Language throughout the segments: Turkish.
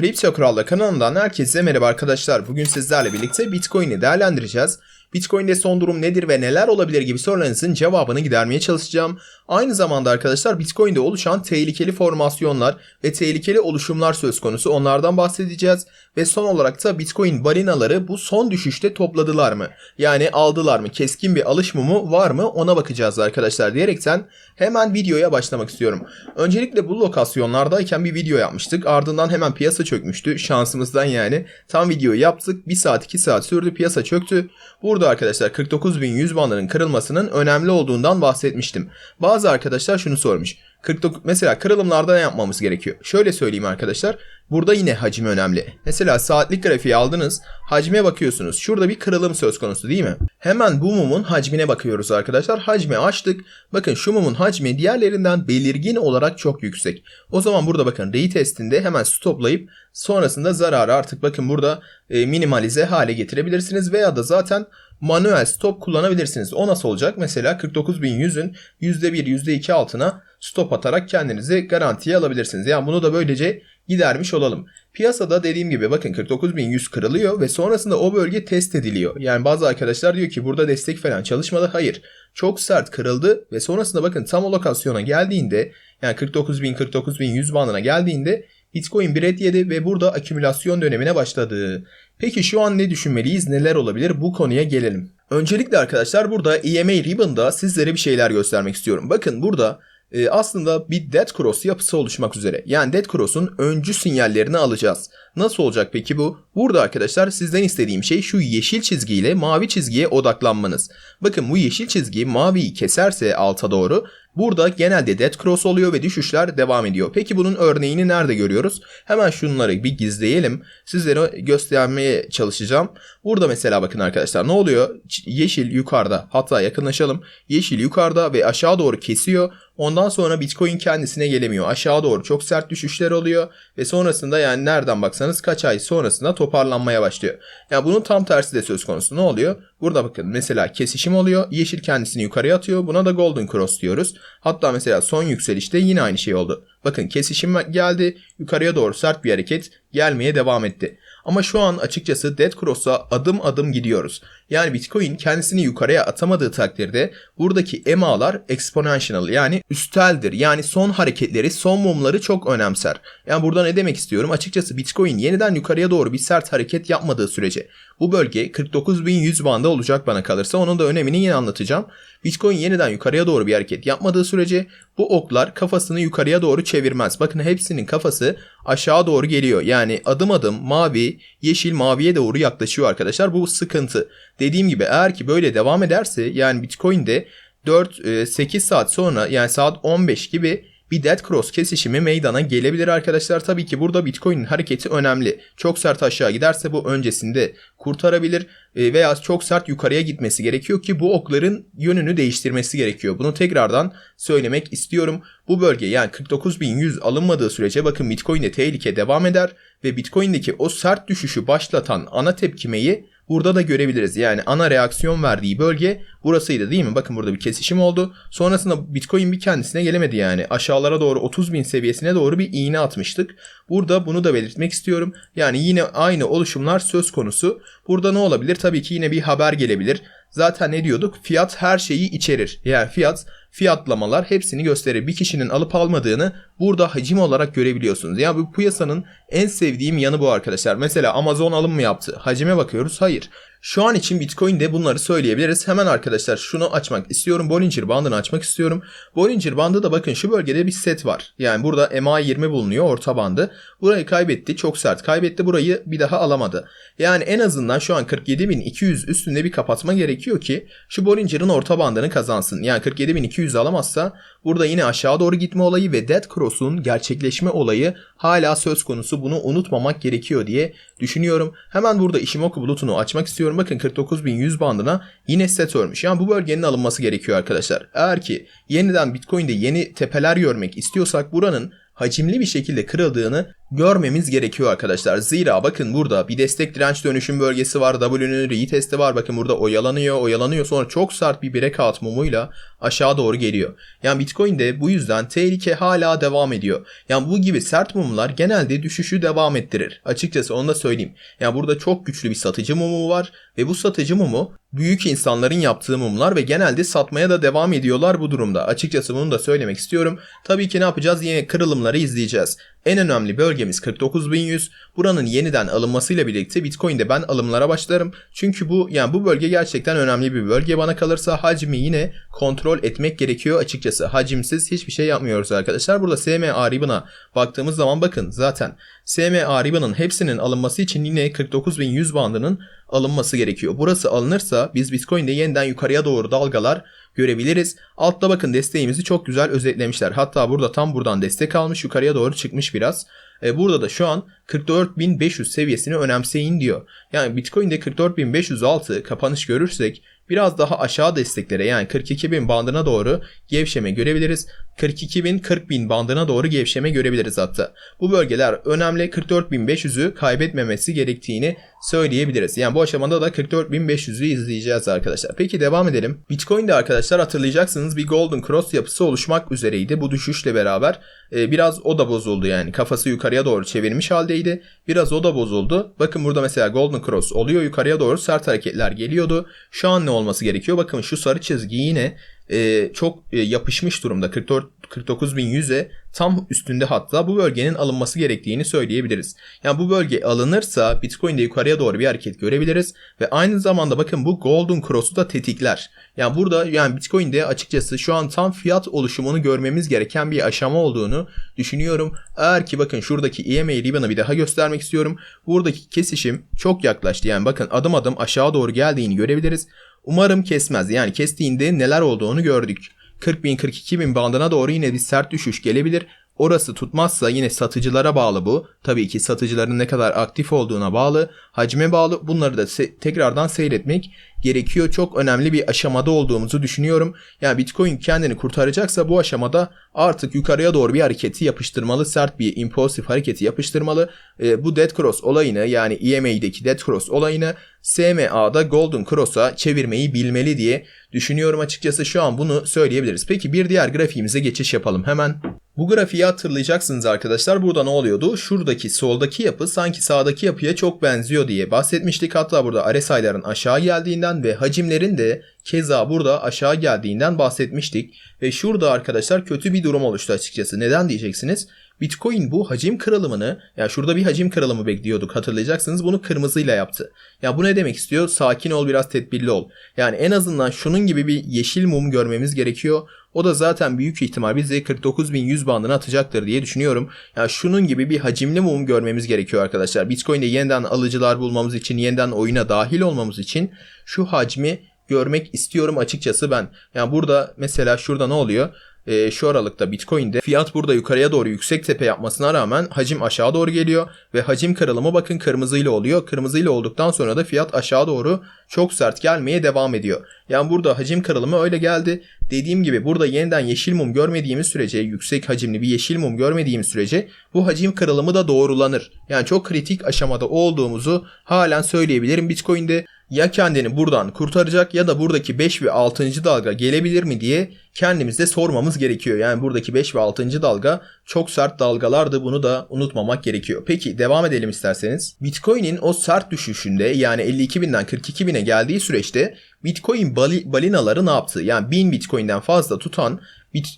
Kripto Kral'da kanalından herkese merhaba arkadaşlar. Bugün sizlerle birlikte Bitcoin'i değerlendireceğiz. Bitcoin'de son durum nedir ve neler olabilir gibi sorularınızın cevabını gidermeye çalışacağım. Aynı zamanda arkadaşlar Bitcoin'de oluşan tehlikeli formasyonlar ve tehlikeli oluşumlar söz konusu onlardan bahsedeceğiz. Ve son olarak da Bitcoin balinaları bu son düşüşte topladılar mı? Yani aldılar mı? Keskin bir alış mumu var mı? Ona bakacağız arkadaşlar diyerekten hemen videoya başlamak istiyorum. Öncelikle bu lokasyonlardayken bir video yapmıştık. Ardından hemen piyasa çökmüştü. Şansımızdan yani. Tam videoyu yaptık. 1 saat 2 saat sürdü piyasa çöktü. Burada arkadaşlar 49.100 bandının kırılmasının önemli olduğundan bahsetmiştim. Bazı arkadaşlar şunu sormuş. 49 mesela kırılımlarda ne yapmamız gerekiyor? Şöyle söyleyeyim arkadaşlar. Burada yine hacim önemli. Mesela saatlik grafiği aldınız. Hacme bakıyorsunuz. Şurada bir kırılım söz konusu değil mi? Hemen bu mumun hacmine bakıyoruz arkadaşlar. Hacmi açtık. Bakın şu mumun hacmi diğerlerinden belirgin olarak çok yüksek. O zaman burada bakın retestinde hemen stoplayıp sonrasında zararı artık bakın burada e, minimalize hale getirebilirsiniz veya da zaten manuel stop kullanabilirsiniz. O nasıl olacak? Mesela 49.100'ün %1, %2 altına stop atarak kendinizi garantiye alabilirsiniz. Yani bunu da böylece gidermiş olalım. Piyasada dediğim gibi bakın 49.100 kırılıyor ve sonrasında o bölge test ediliyor. Yani bazı arkadaşlar diyor ki burada destek falan çalışmadı. Hayır. Çok sert kırıldı ve sonrasında bakın tam o lokasyona geldiğinde yani 49.000 49.100 bandına geldiğinde Bitcoin bir red yedi ve burada akümülasyon dönemine başladı. Peki şu an ne düşünmeliyiz, neler olabilir bu konuya gelelim. Öncelikle arkadaşlar burada EMA Ribbon'da sizlere bir şeyler göstermek istiyorum. Bakın burada e, aslında bir dead cross yapısı oluşmak üzere. Yani dead cross'un öncü sinyallerini alacağız. Nasıl olacak peki bu? Burada arkadaşlar sizden istediğim şey şu yeşil çizgiyle mavi çizgiye odaklanmanız. Bakın bu yeşil çizgi maviyi keserse alta doğru Burada genelde dead cross oluyor ve düşüşler devam ediyor. Peki bunun örneğini nerede görüyoruz? Hemen şunları bir gizleyelim. Sizlere göstermeye çalışacağım. Burada mesela bakın arkadaşlar ne oluyor? Yeşil yukarıda hatta yakınlaşalım. Yeşil yukarıda ve aşağı doğru kesiyor. Ondan sonra Bitcoin kendisine gelemiyor. Aşağı doğru çok sert düşüşler oluyor ve sonrasında yani nereden baksanız kaç ay sonrasında toparlanmaya başlıyor. Yani bunun tam tersi de söz konusu. Ne oluyor? Burada bakın mesela kesişim oluyor. Yeşil kendisini yukarıya atıyor. Buna da golden cross diyoruz. Hatta mesela son yükselişte yine aynı şey oldu. Bakın kesişim geldi. Yukarıya doğru sert bir hareket gelmeye devam etti. Ama şu an açıkçası Dead Cross'a adım adım gidiyoruz. Yani Bitcoin kendisini yukarıya atamadığı takdirde buradaki EMA'lar exponential yani üsteldir. Yani son hareketleri, son mumları çok önemser. Yani burada ne demek istiyorum? Açıkçası Bitcoin yeniden yukarıya doğru bir sert hareket yapmadığı sürece bu bölge 49.100 bandı olacak bana kalırsa. Onun da önemini yine anlatacağım. Bitcoin yeniden yukarıya doğru bir hareket yapmadığı sürece bu oklar kafasını yukarıya doğru çevirmez. Bakın hepsinin kafası aşağı doğru geliyor. Yani adım adım mavi, yeşil maviye doğru yaklaşıyor arkadaşlar. Bu sıkıntı. Dediğim gibi eğer ki böyle devam ederse yani Bitcoin'de 4-8 saat sonra yani saat 15 gibi bir dead cross kesişimi meydana gelebilir arkadaşlar. Tabii ki burada Bitcoin'in hareketi önemli. Çok sert aşağı giderse bu öncesinde kurtarabilir e, veya çok sert yukarıya gitmesi gerekiyor ki bu okların yönünü değiştirmesi gerekiyor. Bunu tekrardan söylemek istiyorum. Bu bölge yani 49.100 alınmadığı sürece bakın Bitcoin'de tehlike devam eder ve Bitcoin'deki o sert düşüşü başlatan ana tepkimeyi burada da görebiliriz. Yani ana reaksiyon verdiği bölge burasıydı değil mi? Bakın burada bir kesişim oldu. Sonrasında Bitcoin bir kendisine gelemedi yani. Aşağılara doğru 30 bin seviyesine doğru bir iğne atmıştık. Burada bunu da belirtmek istiyorum. Yani yine aynı oluşumlar söz konusu. Burada ne olabilir? Tabii ki yine bir haber gelebilir. Zaten ne diyorduk? Fiyat her şeyi içerir. Yani fiyat fiyatlamalar hepsini gösterir. Bir kişinin alıp almadığını burada hacim olarak görebiliyorsunuz. Yani bu piyasanın en sevdiğim yanı bu arkadaşlar. Mesela Amazon alım mı yaptı? Hacime bakıyoruz. Hayır. Şu an için Bitcoin'de bunları söyleyebiliriz. Hemen arkadaşlar şunu açmak istiyorum. Bollinger bandını açmak istiyorum. Bollinger bandı da bakın şu bölgede bir set var. Yani burada MA20 bulunuyor orta bandı. Burayı kaybetti. Çok sert kaybetti. Burayı bir daha alamadı. Yani en azından şu an 47.200 üstünde bir kapatma gerekiyor ki şu Bollinger'ın orta bandını kazansın. Yani 47.200 alamazsa burada yine aşağı doğru gitme olayı ve Dead Cross'un gerçekleşme olayı hala söz konusu. Bunu unutmamak gerekiyor diye düşünüyorum. Hemen burada Ishimoku bulutunu açmak istiyorum. Bakın 49.100 bandına yine set örmüş. Yani bu bölgenin alınması gerekiyor arkadaşlar. Eğer ki yeniden Bitcoin'de yeni tepeler görmek istiyorsak buranın hacimli bir şekilde kırıldığını görmemiz gerekiyor arkadaşlar. Zira bakın burada bir destek direnç dönüşüm bölgesi var. W'nün retesti var. Bakın burada oyalanıyor, oyalanıyor. Sonra çok sert bir breakout mumuyla aşağı doğru geliyor. Yani Bitcoin'de bu yüzden tehlike hala devam ediyor. Yani bu gibi sert mumlar genelde düşüşü devam ettirir. Açıkçası onu da söyleyeyim. Yani burada çok güçlü bir satıcı mumu var ve bu satıcı mumu büyük insanların yaptığı mumlar ve genelde satmaya da devam ediyorlar bu durumda. Açıkçası bunu da söylemek istiyorum. Tabii ki ne yapacağız? Yine kırılımları izleyeceğiz. En önemli bölgemiz 49.100. Buranın yeniden alınmasıyla birlikte Bitcoin'de ben alımlara başlarım. Çünkü bu yani bu bölge gerçekten önemli bir bölge. Bana kalırsa hacmi yine kontrol etmek gerekiyor açıkçası. Hacimsiz hiçbir şey yapmıyoruz arkadaşlar. Burada SMA ribbon'a baktığımız zaman bakın zaten SMA ribbon'ın hepsinin alınması için yine 49.100 bandının alınması gerekiyor. Burası alınırsa biz Bitcoin'de yeniden yukarıya doğru dalgalar görebiliriz. Altta bakın desteğimizi çok güzel özetlemişler. Hatta burada tam buradan destek almış yukarıya doğru çıkmış biraz. E, burada da şu an 44.500 seviyesini önemseyin diyor. Yani Bitcoin'de 44.506 kapanış görürsek biraz daha aşağı desteklere yani 42.000 bandına doğru gevşeme görebiliriz. 42.000 40.000 bandına doğru gevşeme görebiliriz hatta. Bu bölgeler önemli 44.500'ü kaybetmemesi gerektiğini söyleyebiliriz. Yani bu aşamada da 44.500'ü izleyeceğiz arkadaşlar. Peki devam edelim. Bitcoin'de arkadaşlar hatırlayacaksınız bir Golden Cross yapısı oluşmak üzereydi. Bu düşüşle beraber e, biraz o da bozuldu yani. Kafası yukarıya doğru çevirmiş haldeydi. Biraz o da bozuldu. Bakın burada mesela Golden Cross oluyor yukarıya doğru sert hareketler geliyordu. Şu an ne olması gerekiyor? Bakın şu sarı çizgi yine e, çok e, yapışmış durumda. 44 49.100'e tam üstünde hatta bu bölgenin alınması gerektiğini söyleyebiliriz. Yani bu bölge alınırsa Bitcoin'de yukarıya doğru bir hareket görebiliriz ve aynı zamanda bakın bu Golden Cross'u da tetikler. Yani burada yani Bitcoin'de açıkçası şu an tam fiyat oluşumunu görmemiz gereken bir aşama olduğunu düşünüyorum. Eğer ki bakın şuradaki EMA ribbon'ı bir daha göstermek istiyorum. Buradaki kesişim çok yaklaştı. Yani bakın adım adım aşağı doğru geldiğini görebiliriz. Umarım kesmez. Yani kestiğinde neler olduğunu gördük. 40 bin 42 bin bandına doğru yine bir sert düşüş gelebilir. Orası tutmazsa yine satıcılara bağlı bu. Tabii ki satıcıların ne kadar aktif olduğuna bağlı, hacme bağlı. Bunları da se- tekrardan seyretmek gerekiyor. Çok önemli bir aşamada olduğumuzu düşünüyorum. Yani Bitcoin kendini kurtaracaksa bu aşamada artık yukarıya doğru bir hareketi yapıştırmalı. Sert bir impulsif hareketi yapıştırmalı. E, bu Dead Cross olayını yani EMA'deki Dead Cross olayını SMA'da Golden Cross'a çevirmeyi bilmeli diye düşünüyorum açıkçası şu an bunu söyleyebiliriz. Peki bir diğer grafiğimize geçiş yapalım hemen. Bu grafiği hatırlayacaksınız arkadaşlar. Burada ne oluyordu? Şuradaki soldaki yapı sanki sağdaki yapıya çok benziyor diye bahsetmiştik. Hatta burada RSI'ların aşağı geldiğinden ve hacimlerin de keza burada aşağı geldiğinden bahsetmiştik. Ve şurada arkadaşlar kötü bir durum oluştu açıkçası. Neden diyeceksiniz? Bitcoin bu hacim kırılımını, yani şurada bir hacim kırılımı bekliyorduk hatırlayacaksınız bunu kırmızıyla yaptı. Ya bu ne demek istiyor? Sakin ol biraz tedbirli ol. Yani en azından şunun gibi bir yeşil mum görmemiz gerekiyor. O da zaten büyük ihtimal bizi 49.100 bandına atacaktır diye düşünüyorum. Yani şunun gibi bir hacimli mum görmemiz gerekiyor arkadaşlar. Bitcoin'de yeniden alıcılar bulmamız için, yeniden oyuna dahil olmamız için şu hacmi görmek istiyorum açıkçası ben. Yani burada mesela şurada ne oluyor? E, şu aralıkta Bitcoin'de fiyat burada yukarıya doğru yüksek tepe yapmasına rağmen hacim aşağı doğru geliyor ve hacim kırılımı bakın kırmızıyla oluyor. Kırmızıyla olduktan sonra da fiyat aşağı doğru çok sert gelmeye devam ediyor. Yani burada hacim kırılımı öyle geldi. Dediğim gibi burada yeniden yeşil mum görmediğimiz sürece, yüksek hacimli bir yeşil mum görmediğimiz sürece bu hacim kırılımı da doğrulanır. Yani çok kritik aşamada olduğumuzu halen söyleyebilirim Bitcoin'de ya kendini buradan kurtaracak ya da buradaki 5 ve 6. dalga gelebilir mi diye kendimize sormamız gerekiyor. Yani buradaki 5 ve 6. dalga çok sert dalgalardı bunu da unutmamak gerekiyor. Peki devam edelim isterseniz. Bitcoin'in o sert düşüşünde yani 52.000'den 42.000'e geldiği süreçte Bitcoin bali, balinaları ne yaptı? Yani 1000 Bitcoin'den fazla tutan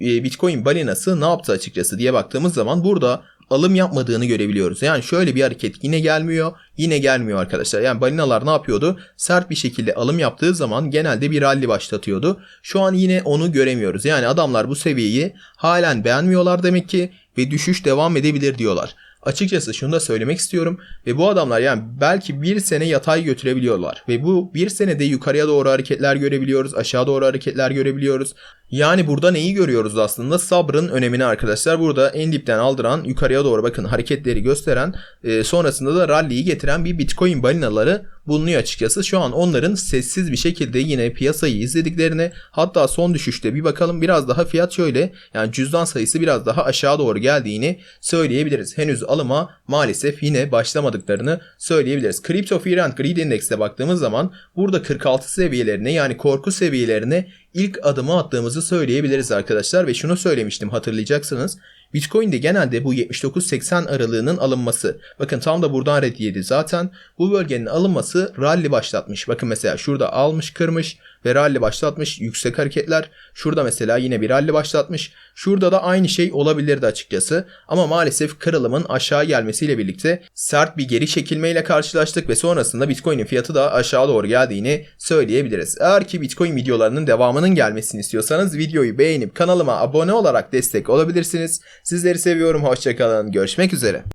e, Bitcoin balinası ne yaptı açıkçası diye baktığımız zaman burada alım yapmadığını görebiliyoruz. Yani şöyle bir hareket yine gelmiyor, yine gelmiyor arkadaşlar. Yani balinalar ne yapıyordu? Sert bir şekilde alım yaptığı zaman genelde bir rally başlatıyordu. Şu an yine onu göremiyoruz. Yani adamlar bu seviyeyi halen beğenmiyorlar demek ki ve düşüş devam edebilir diyorlar. Açıkçası şunu da söylemek istiyorum ve bu adamlar yani belki bir sene yatay götürebiliyorlar ve bu bir senede yukarıya doğru hareketler görebiliyoruz, aşağı doğru hareketler görebiliyoruz. Yani burada neyi görüyoruz aslında? Sabrın önemini arkadaşlar. Burada en dipten aldıran yukarıya doğru bakın hareketleri gösteren e, sonrasında da rally'yi getiren bir bitcoin balinaları bulunuyor açıkçası. Şu an onların sessiz bir şekilde yine piyasayı izlediklerini hatta son düşüşte bir bakalım biraz daha fiyat şöyle yani cüzdan sayısı biraz daha aşağı doğru geldiğini söyleyebiliriz. Henüz alıma maalesef yine başlamadıklarını söyleyebiliriz. Crypto Fear and Greed Index'e baktığımız zaman burada 46 seviyelerine yani korku seviyelerine ilk adımı attığımızı söyleyebiliriz arkadaşlar ve şunu söylemiştim hatırlayacaksınız. Bitcoin'de genelde bu 79-80 aralığının alınması. Bakın tam da buradan red yedi zaten. Bu bölgenin alınması rally başlatmış. Bakın mesela şurada almış kırmış ve rally başlatmış. Yüksek hareketler. Şurada mesela yine bir rally başlatmış. Şurada da aynı şey olabilirdi açıkçası. Ama maalesef kırılımın aşağı gelmesiyle birlikte sert bir geri çekilmeyle karşılaştık ve sonrasında Bitcoin'in fiyatı da aşağı doğru geldiğini söyleyebiliriz. Eğer ki Bitcoin videolarının devamının gelmesini istiyorsanız videoyu beğenip kanalıma abone olarak destek olabilirsiniz. Sizleri seviyorum. Hoşçakalın. Görüşmek üzere.